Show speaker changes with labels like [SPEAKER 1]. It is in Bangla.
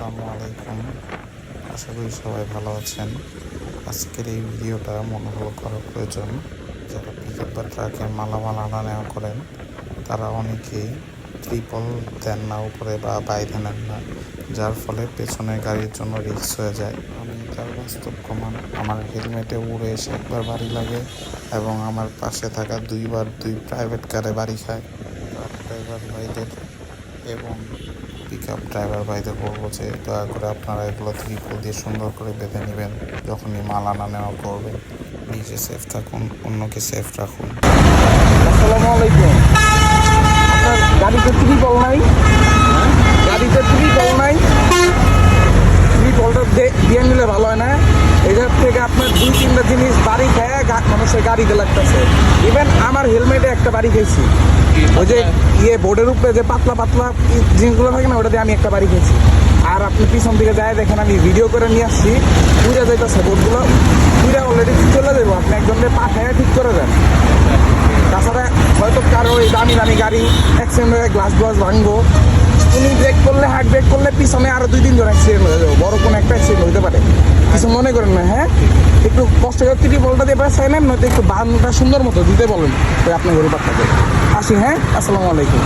[SPEAKER 1] আসসালামু আলাইকুম। আশা করি সবাই ভালো আছেন। আজকের এই ভিডিওটা মনে হলো করা প্রয়োজন। যারা পিকআপ বা ট্রাকে মালামাল আনা নেওয়া করেন, তারা অনেকেই ত্রিপল দেন না, উপরে বা বাইরে নেন না, যার ফলে পেছনের গাড়ির জন্য রিস্ক হয়ে যায়। আমি তার বাস্তব প্রমাণ, আমার হেলমেটে উড়ে এসে একবার বাড়ি লাগে এবং আমার পাশে থাকা দুইবার দুই প্রাইভেট কারে বাড়ি খায়। ড্রাইভার ভাইদের এবং পিক আপ ড্রাইভার ভাইদের বলব যে, দয়া করে আপনারা এগুলো ত্রিপল দিয়ে সুন্দর করে বেঁধে নেবেন, যখনই মাল আনা নেওয়া করবেন। নিজে সেফ থাকুন, অন্যকে সেফ রাখুন।
[SPEAKER 2] গাড়িতে নাই? গাড়িতে নাই? দিয়ে নিলে ভালো হয় না? থেকে আপনার জিনিস বাড়ি গাড়িতে লাগতেছে। ইভেন আমার হেলমেটে একটা বাড়ি খেয়েছি। ওই যে ইয়ে বোর্ডের উপরে যে পাতলা পাতলা জিনিসগুলো থাকে না ওটা দিয়ে আমি একটা বাড়ি খেয়েছি। আর আপনি পিছন দিকে যায় দেখেন আমি ভিডিও করে নিয়ে আসছি। পুজো যাইতেছে বোর্ডগুলো। পুরা অলরেডি চলে যাব আপনি একজনের পাঠায় ঠিক করে দেন। তাছাড়া হয়তো কারও এই দামি দামি গাড়ি অ্যাক্সিডেন্ট হয়ে গ্লাস গ্লাস ভাঙবো। উনি ব্রেক করলে হার্ট ব্রেক করলে পিছনে আরও দুই তিনজন অ্যাক্সিডেন্ট হয়ে যাবে। বড় কোনো একটা অ্যাক্সিডেন্ট হতে পারে। কিছু মনে করেন না হ্যাঁ? একটু কষ্ট করে তিনি বলটা দিয়ে পারে চাইলেন, নয়তো একটু বানটা সুন্দর মতো দিতে বলেন। আপনার গরু পাত্তাকে আসি হ্যাঁ? আসসালামু আলাইকুম।